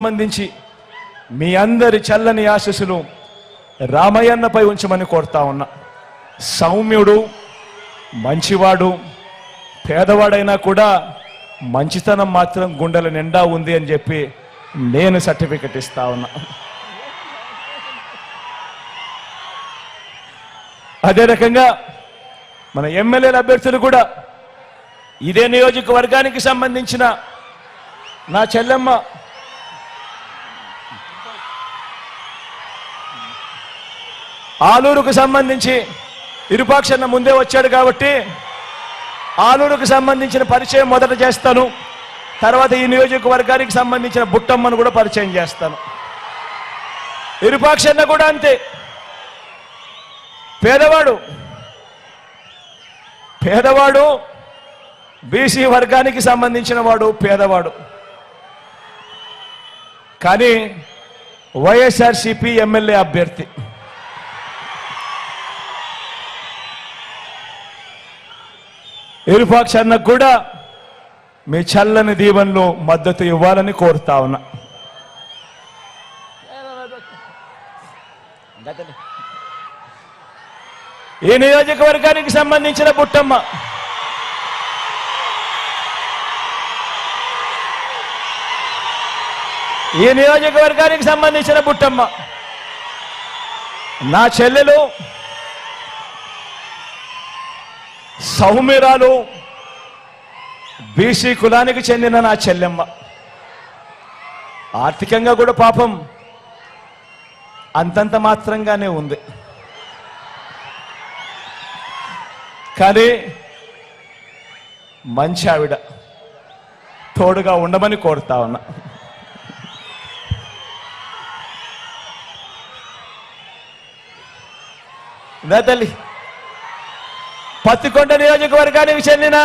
సంబంధించి మీ అందరి చల్లని ఆశీస్సులు రామయ్యన్నపై ఉంచమని కోరుతా ఉన్నా. సౌమ్యుడు మంచివాడు పేదవాడైనా కూడా మంచితనం మాత్రం గుండెల నిండా ఉంది అని చెప్పి నేను సర్టిఫికెట్ ఇస్తా ఉన్నా. అదే రకంగా మన ఎమ్మెల్యేల అభ్యర్థులు కూడా ఇదే నియోజకవర్గానికి సంబంధించిన నా చెల్లెమ్మ ఆలూరుకు సంబంధించి ఇరుపాక్షన్న ముందే వచ్చాడు కాబట్టి ఆలూరుకు సంబంధించిన పరిచయం మొదట చేస్తాను. తర్వాత ఈ నియోజకవర్గానికి సంబంధించిన బుట్టమ్మను కూడా పరిచయం చేస్తాను. ఇరుపాక్షన్న కూడా అంతే. పేదవాడు పేదవాడు బీసీ వర్గానికి సంబంధించిన వాడు పేదవాడు. కానీ వైఎస్ఆర్సిపి ఎమ్మెల్యే అభ్యర్థి. ఇరుపాక్ష అన్నకు కూడా మీ చల్లని దీవెనలో మద్దతు ఇవ్వాలని కోరుతా ఉన్నా. ఈ నియోజకవర్గానికి సంబంధించిన బుట్టమ్మ. ఈ నియోజకవర్గానికి సంబంధించిన బుట్టమ్మ. నా చెల్లెలు సౌమ్యరాలు బీసీ కులానికి చెందిన నా చెల్లెమ్మ. ఆర్థికంగా కూడా పాపం. అంతంత మాత్రంగానే ఉంది. కానీ మంచి ఆవిడ. తోడుగా ఉండమని కోరుతా ఉన్నా. తల్లి. పత్తికొండ నియోజకవర్గానికి చెందిన